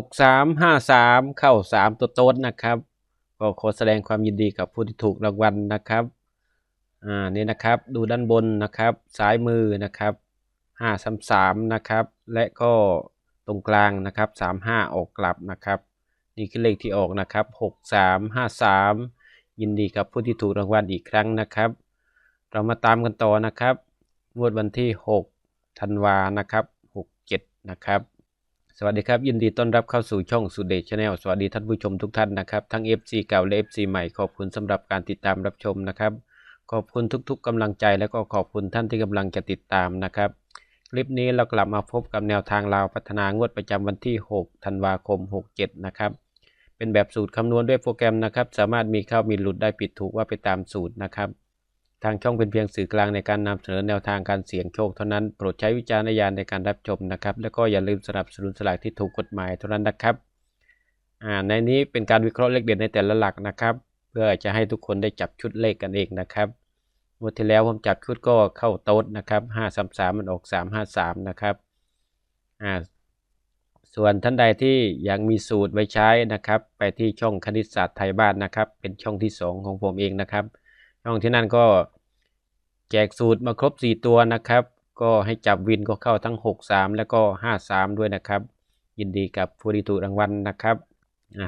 หกสามห้าสามเข้าสามตัวโต้นนะครับ ก็ขอแสดงความยินดีกับผู้ที่ถูกรางวัลนะครับ อ่า นี่นะครับ ดูด้านบนนะครับ ซ้ายมือนะครับห้าสามสามนะครับ และก็ตรงกลางนะครับสามห้าออกกลับนะครับ นี่คือเลขที่ออกนะครับหกสามห้าสามยินดีกับผู้ที่ถูกรางวัลอีกครั้งนะครับ เรามาตามกันต่อนะครับ งวดวันที่หกธันวานะครับหกเจ็ดนะครับ สวัสดีครับ ยินดีต้อนรับเข้าสู่ช่องสุดเดชชาแนลสวัสดีท่านผู้ชมทุกท่านนะครับ ทั้ง FC เก่าและ FC ใหม่ขอบคุณสำหรับการติดตามรับชมนะครับ ขอบคุณทุกๆกำลังใจและก็ขอบคุณท่านที่กำลังจะติดตามนะครับ คลิปนี้เรากลับมาพบกับแนวทางลาวพัฒนางวดประจำวันที่ 6 ธันวาคม 67 นะครับ เป็นแบบสูตรคำนวณด้วยโปรแกรมนะครับ สามารถมีเข้ามีหลุดได้ปิดถูกว่าไปตามสูตรนะครับ ทางช่องเป็นเพียงสื่อกลางในการนำเสนอแนวทางการเสี่ยงโชคเท่านั้น โปรดใช้วิจารณญาณในการรับชมนะครับ แล้วก็อย่าลืมสนับสนุนสลากที่ถูกกฎหมายเท่านั้นนะครับ อ่า ในนี้เป็นการวิเคราะห์เลขเด่นในแต่ละหลักนะครับ เพื่อจะให้ทุกคนได้จับชุดเลขกันเองนะครับงวดที่แล้วผมจับชุดก็เข้าโต๊ดนะครับห้าสามสามมันออกสามห้าสามนะครับ อ่า ส่วนท่านใดที่ยังมีสูตรไว้ใช้นะครับ ไปที่ช่องคณิตศาสตร์ไทยบ้านนะครับ เป็นช่องที่สองของผมเองนะครับ ช่องที่นั่นก็แจกสูตรมาครบ 4 ตัวนะครับ ก็ให้จับวินก็เข้าทั้ง 6 3 แล้วก็ 5 3 ด้วยนะครับ ยินดีกับผู้ที่ถูกรางวัลนะครับ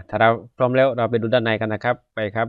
ถ้าเราพร้อมแล้วเราไปดูด้านในกันนะครับไปครับ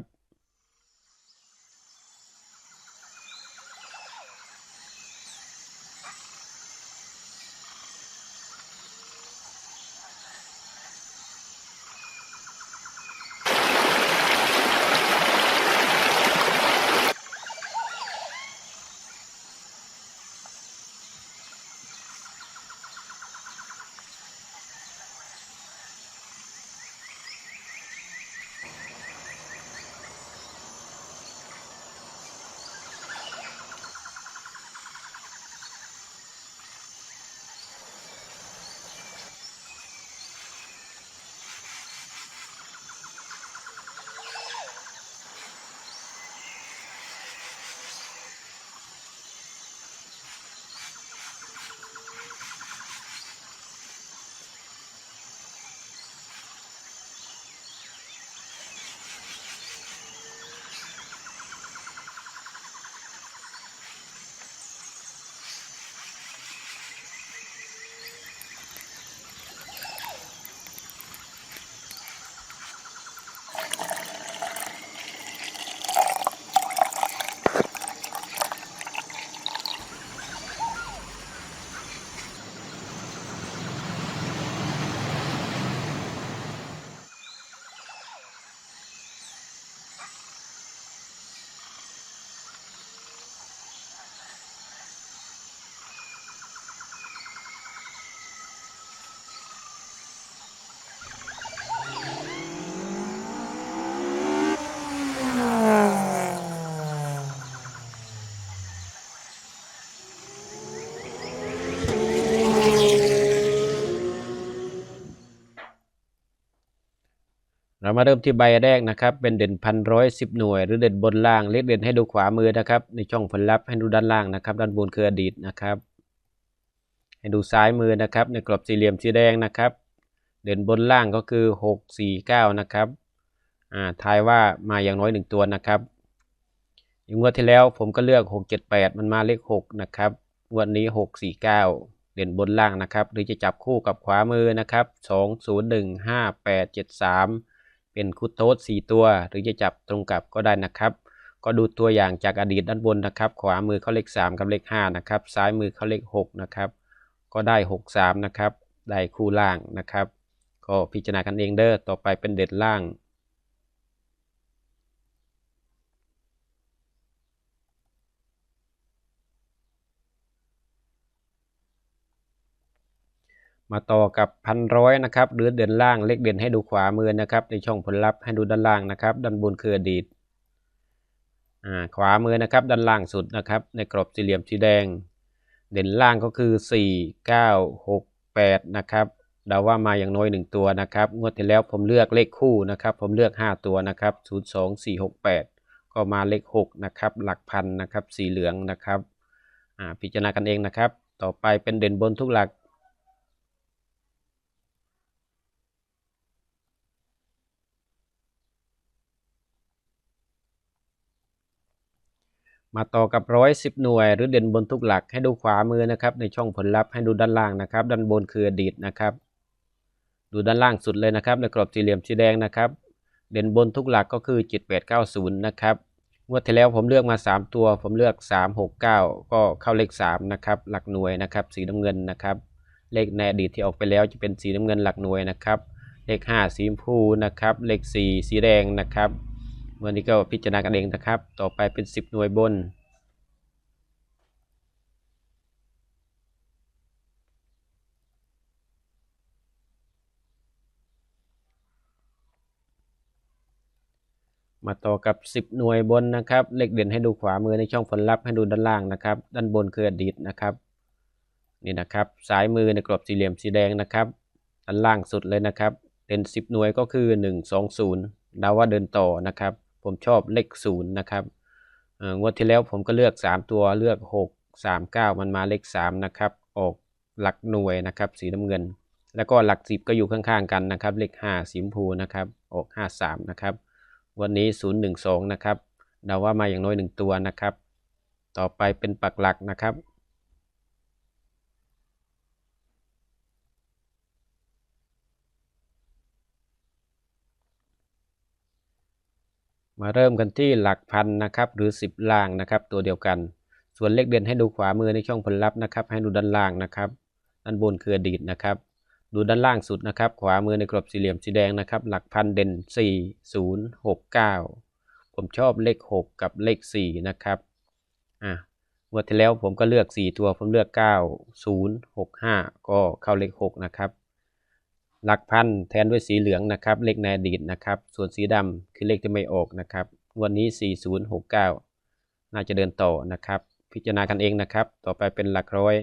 เรามาเริ่มที่ใบแรกนะครับ เป็นเด่นพันร้อยสิบหน่วย หรือเด่นบนล่างเลขเด่นให้ดูขวามือนะครับ ในช่องผลลัพธ์ให้ดูด้านล่างนะครับ ด้านบนคืออดีตนะครับ ให้ดูซ้ายมือนะครับ ในกรอบสี่เหลี่ยมสีแดงนะครับ เด่นบนล่างก็คือหกสี่เก้านะครับอ่าทายว่ามาอย่างน้อยหนึ่งตัวนะครับอย่างงวดที่แล้วผมก็เลือกหกเจ็ดแปดมันมาเลขหกนะครับงวดนี้หกสี่เก้าเด่นบนล่างนะครับ หรือจะจับคู่กับขวามือนะครับสองศูนย์หนึ่งห้าแปดเจ็ดสาม เป็นคุโตส4ตัว หรือจะจับตรงกับก็ได้นะครับ ก็ดูตัวอย่างจากอดีตด้านบนนะครับ ขวามือเขาเลข 3 กับเลข5นะครับ ซ้ายมือเขาเลข6นะครับ ก็ได้ 6 3 นะครับ ได้คู่ล่างนะครับ ก็พิจารณากันเองเด้อ ต่อไปเป็นเด็ดล่าง มาต่อกับพันร้อยนะครับหรือเด่นล่างเลขเด่นให้ดูขวามือนะครับในช่องผลลัพธ์ให้ดูด้านล่างนะครับด้านบนคืออดีตอ่าขวามือนะครับด้านล่างสุดนะครับในกรอบสี่เหลี่ยมสีแดง เด่นล่างก็คือ 4 9 6 8นะครับเดาว่ามาอย่างน้อย 1 ตัวนะครับงวดที่แล้วผมเลือกเลขคู่นะครับผมเลือก 5 ตัวนะครับ0 2 4 6 8 ก็มาเลข6นะครับหลักพันนะครับสีเหลืองนะครับอ่าพิจารณากันเองนะครับ ต่อไปเป็นเด่นบนทุกหลัก มาต่อกับร้อยสิบหน่วย หรือเด่นบนทุกหลักให้ดูขวามือนะครับในช่องผลลัพธ์ให้ดูด้านล่างนะครับ ด้านบนคืออดีตนะครับ ดูด้านล่างสุดเลยนะครับ ในกรอบสี่เหลี่ยมสีแดงนะครับ เด่นบนทุกหลักก็คือ 7890 นะครับงวดที่แล้วผมเลือกมา 3 ตัว ผมเลือก 369 ก็เข้าเลข3นะครับหลักหน่วยนะครับสีน้ำเงินนะครับ เลขในอดีตที่ออกไปแล้วจะเป็นสีน้ำเงินหลักหน่วยนะครับ เลข 5 สีชมพูนะครับ เลข 4 สีแดงนะครับ วันนี้ก็พิจารณากันเองนะครับ ต่อไปเป็น 10 หน่วยบน มาต่อกับ 10 หน่วยบนนะครับ เลขเด่นให้ดูขวามือในช่องผลลัพธ์ให้ดูด้านล่างนะครับ ด้านบนคืออดีตนะครับนี่นะครับซ้ายมือในกรอบสี่เหลี่ยมสีแดงนะครับด้านล่างสุดเลยนะครับเด่น10 หน่วยก็คือ 1 2 0เดาว่าเดินต่อนะครับ ผมชอบเลข0นะครับงวดที่แล้วผมก็เลือก 3 ตัวเลือก 6 3 9 มันมาเลข3นะครับออกหลักหน่วยนะครับสีน้ำเงิน แล้วก็หลัก 10 ก็อยู่ข้างๆกันนะครับเลข5สีชมพูนะครับออก 53นะครับวันนี้ 012 นะครับเดาว่ามาอย่างน้อย 1 ตัวนะครับ ต่อไปเป็นปักหลักนะครับ มาเริ่มกันที่หลักพันนะครับหรือ 10 ล่างนะครับ ตัวเดียวกัน ส่วนเลขเด่นให้ดูขวามือในช่องผลลัพธ์นะครับ ให้ดูด้านล่างนะครับด้านบนคืออดีตนะครับ ดูด้านล่างสุดนะครับ ขวามือในกรอบสี่เหลี่ยมสีแดงนะครับ หลักพันเด่น 4 0 6 9 ผมชอบเลข 6 กับเลข 4 นะครับอะงวดที่แล้วผมก็เลือก 4 ตัวผมเลือก 9 0 6 5 ก็เข้าเลข 6 นะครับ หลักพันแทนด้วยสีเหลืองนะครับ เลขในอดีตนะครับ ส่วนสีดำคือเลขที่ไม่ออกนะครับวันนี้ 4069 น่าจะเดินต่อนะครับ พิจารณากันเองนะครับ ต่อไปเป็นหลักร้อย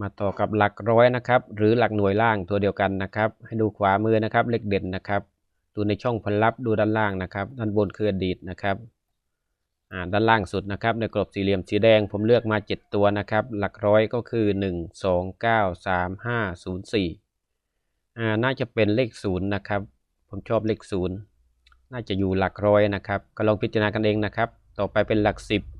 มาต่อกับหลักร้อยนะครับ หรือหลักหน่วยล่างตัวเดียวกันนะครับ ให้ดูขวามือนะครับ เลขเด่นนะครับ ดูในช่องผลลัพธ์ดูด้านล่างนะครับ ด้านบนคืออดีตนะครับด้านล่างสุดนะครับ ในกรอบสี่เหลี่ยมสีแดงผมเลือกมา 7 ตัวนะครับ หลักร้อยก็คือ 1 2 9 3 5 0 4อ่าน่าจะเป็นเลข0นะครับ ผมชอบเลข0น่าจะอยู่หลักร้อยนะครับ ก็ลองพิจารณากันเองนะครับ ต่อไปเป็นหลัก 10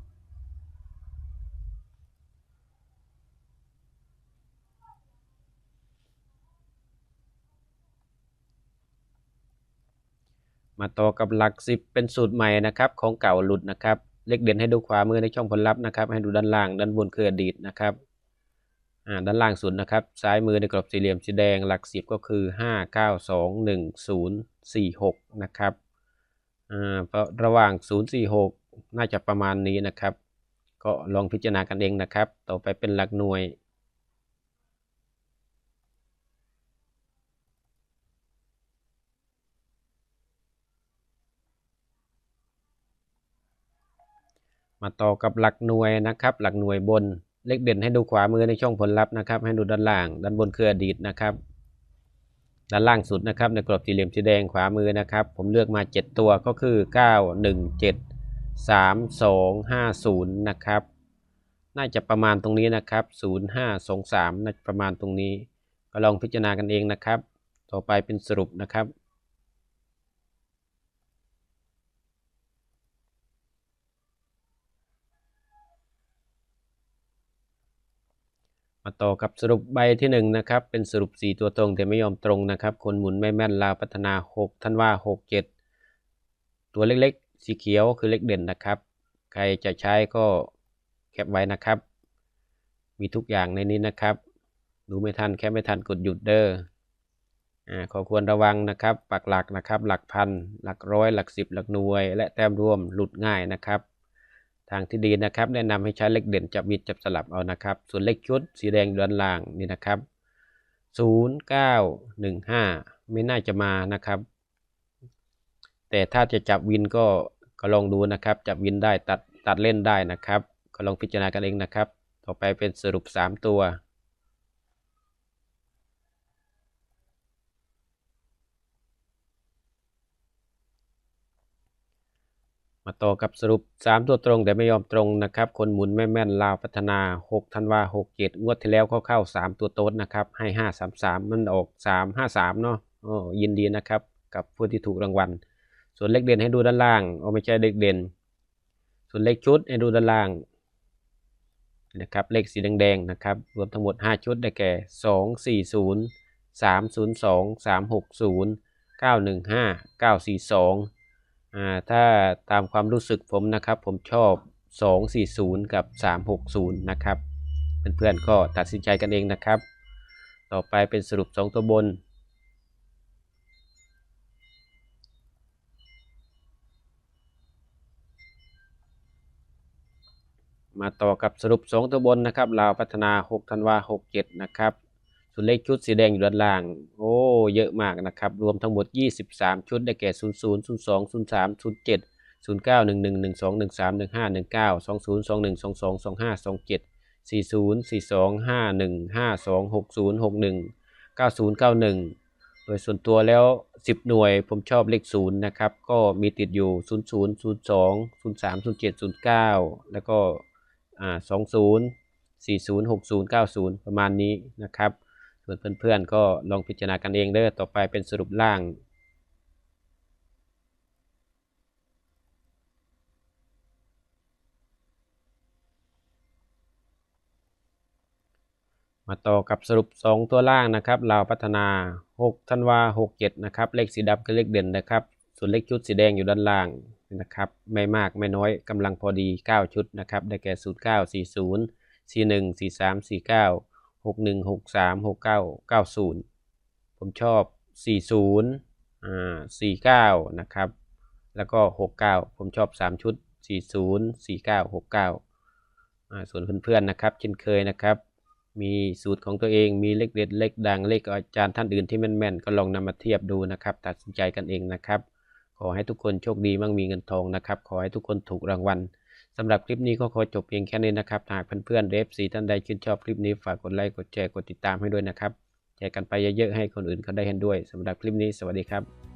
มาต่อกับหลัก 10 เป็นสูตรใหม่นะครับของเก่าหลุดนะครับ เลขเด่นให้ดูขวามือในช่องผลลัพธ์นะครับ ให้ดูด้านล่างด้านบนคืออดีตนะครับอ่าด้านล่างสุดนะครับ ซ้ายมือในกรอบสี่เหลี่ยมสีแดงหลัก 10 ก็คือ 5 9 2 1 0 4 6 นะครับอ่าเพราะระหว่าง 0 4 6 น่าจะประมาณนี้นะครับ ก็ลองพิจารณากันเองนะครับ ต่อไปเป็นหลักหน่วย มาต่อกับหลักหน่วยนะครับ หลักหน่วยบนเลขเด่นให้ดูขวามือในช่องผลลัพธ์นะครับ ให้ดูด้านล่าง ด้านบนคืออดีตนะครับ ด้านล่างสุดนะครับ ในกรอบสี่เหลี่ยมสีแดงขวามือนะครับ ผมเลือกมา 7 ตัวก็คือ 9 1 7 3 2 5 0 นะครับ น่าจะประมาณตรงนี้นะครับ 0 5 2 3น่าจะประมาณตรงนี้ ก็ลองพิจารณากันเองนะครับ ต่อไปเป็นสรุปนะครับ มาต่อกับสรุปใบที่1นงนะครับเป็นสรุป 4 ตัวตรงแต่ไม่ยอมตรงนะครับ คนหมุนไม่แม่นลาวพัฒนา 6ท่านว่า 6 7 ตัวเล็กๆ สีเขียวคือเลขเด่นนะครับ ใครจะใช้ก็แคปไว้นะครับ มีทุกอย่างในนี้นะครับ ดูไม่ทันแค่ไม่ทันกดหยุดเด้ออ่าขอควรระวังนะครับ ปักหลักนะครับ หลักพัน หลักร้อย หลักสิบหลักหน่วย และแต้มรวมหลุดง่ายนะครับ ทางที่ดีนะครับ แนะนำให้ใช้เลขเด่นจับวิดจับสลับเอานะครับ ส่วนเลขชุดสีแดงด้านล่างนี่นะครับ0 9 1 5 ไม่น่าจะมานะครับ แต่ถ้าจะจับวินก็ก็ลองดูนะครับ จับวินได้ตัดตัดเล่นได้นะครับ ก็ลองพิจารณากันเองนะครับ ต่อไปเป็นสรุป 3 ตัว มาต่อกับสรุป 3 ตัวตรงแต่ไม่ยอมตรงนะครับ คนหมุนแม่แม่นลาวพัฒนา 6 ธันวา67 งวดที่แล้วเขาเข้า 3 ตัวโต๊ดนะครับ ให้ 533 มันออก 353 เนาะโอ้ยินดีนะครับ กับผู้ที่ถูกรางวัล ส่วนเลขเด่นให้ดูด้านล่างเอาไม่ใช่เลขเด่น ส่วนเลขชุดให้ดูด้านล่างนะครับเลขสีแดงๆนะครับ รวมทั้งหมด 5 ชุดได้แก่ 240 302 360 915 942อ่า ถ้าตามความรู้สึกผมนะครับ ผมชอบ 240 กับ 360 นะครับ เพื่อนๆก็ตัดสินใจกันเองนะครับ ต่อไปเป็นสรุป 2 ตัวบนมาต่อกับสรุป 2 ตัวบนนะครับลาวพัฒนา 6 ธันวา 67 นะครับ ส่วนเลขชุดสีแดงอยู่ด้านล่าง โอ้ เยอะมากนะครับ รวมทั้งหมด 23 ชุด ได้แก่ 00 02 03 07 09 11 12 13 15 19 20 21 22 25 27 40 42 51 52 60 61 90 91 โดยส่วนตัวแล้ว 10 หน่วยผมชอบเลข 0 นะครับ ก็มีติดอยู่ 00 02 03 07 09 แล้วก็อ่า20 40 60 90 ประมาณนี้นะครับ ส่วนเพื่อนๆก็ลองพิจารณากันเองเด้อต่อไปเป็นสรุปล่าง มาต่อกับสรุป 2 ตัวล่างนะครับลาพัฒนา 6 ธันวา 67 นะครับ เลขสีดำคือเลขเด่นนะครับ ส่วนเลขชุดสีแดงอยู่ด้านล่างนะครับไม่มากไม่น้อยกำลังพอดี 9 ชุดนะครับ ได้แก่ 09 40 41 43 49 61 63 69 90 ผมชอบ 40อ่า49 นะครับ แล้วก็ 69 ผมชอบ 3 ชุด 40 49 69อ่าส่วนเพื่อนๆนะครับ เช่นเคยนะครับ มีสูตรของตัวเองมีเลขเด็ดเลขดังเลขอาจารย์ท่านอื่นที่แม่นๆ ก็ลองนำมาเทียบดูนะครับ ตัดสินใจกันเองนะครับ ขอให้ทุกคนโชคดีมั่งมีเงินทองนะครับ ขอให้ทุกคนถูกรางวัล สำหรับคลิปนี้ก็ขอจบเพียงแค่นี้นะครับ หากเพื่อนๆเรฟซีท่านใดชื่นชอบคลิปนี้ฝากกดไลค์ กดแชร์ กดติดตามให้ด้วยนะครับ แชร์กันไปเยอะๆให้คนอื่นเขาได้เห็นด้วยสำหรับคลิปนี้สวัสดีครับ